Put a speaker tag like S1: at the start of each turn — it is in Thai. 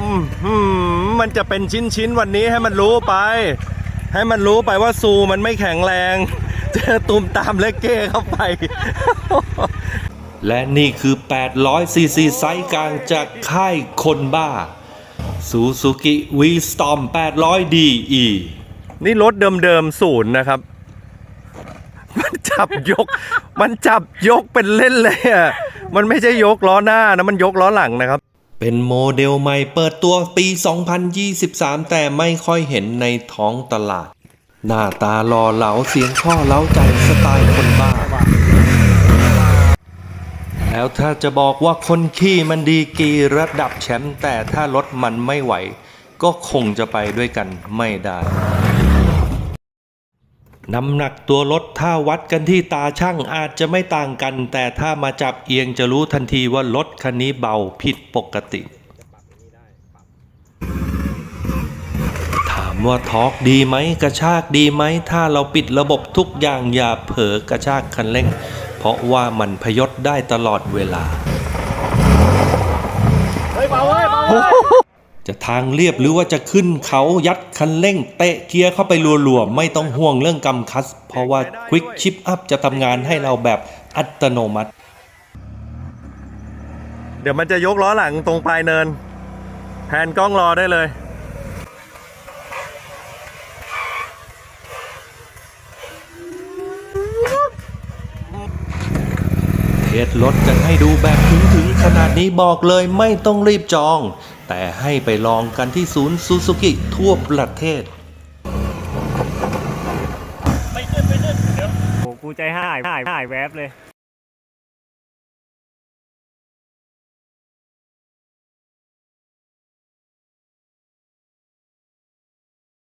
S1: อืมหืมมันจะเป็นชิ้นๆวันนี้ให้มันรู้ไป ให้มันรู้ไปว่าซูมันไม่แข็งแรงเจอตุมตามและเก้เข้าไป และนี่คือ 800 ซีซีไซส์กลางจากค่ายคนบ้าซูซูกิวีสตอม800 DE นี่รถเดิมๆศูนย์นะครับ มันจับยก มันจับยกเป็นเล่นเลยอะ มันไม่ใช่ยกล้อหน้านะ มันยกล้อหลังนะครับ เป็นโมเดลใหม่เปิดตัวปี 2023 แต่ไม่ค่อยเห็นในท้องตลาด หน้าตาหล่อเหลาเสียงข้อเล้าใจสไตล์คนบ้า แล้วถ้าจะบอกว่าคนขี่มันดีกีระดับแชมป์แต่ถ้ารถมันไม่ไหว ก็คงจะไปด้วยกันไม่ได้ น้ำหนักตัวรถถ้าวัดกันที่ตาช่างอาจจะไม่ต่างกัน แต่ถ้ามาจับเอียงจะรู้ทันทีว่ารถคันนี้เบาผิดปกติ ถามว่าทอร์กดีไหมกระชากดีไหม ถ้าเราปิดระบบทุกอย่างอย่าเผลอกระชากคันเร่ง เพราะว่ามันพยศได้ตลอดเวลา จะทางเรียบหรือว่าจะขึ้นเขายัดคันเร่งเตะเกียร์เข้าไปรัวๆ ไม่ต้องห่วงเรื่องกำคัส เพราะว่า Quick Chip Up จะทำงานให้เราแบบอัตโนมัติ เดี๋ยวมันจะยกล้อหลังตรงปลายเนิน แผนกล้องรอได้เลยเทสรถจะให้ดูแบบถึงถึงๆขนาดนี้บอกเลยไม่ต้องรีบจอง แต่ให้ไปลองกันที่ศูนย์ซูซูกิทั่วประเทศ ไ
S2: ปขึ้นไปขึ้นเดี๋ยวโอ้กูใจหายหายหายแวบเลย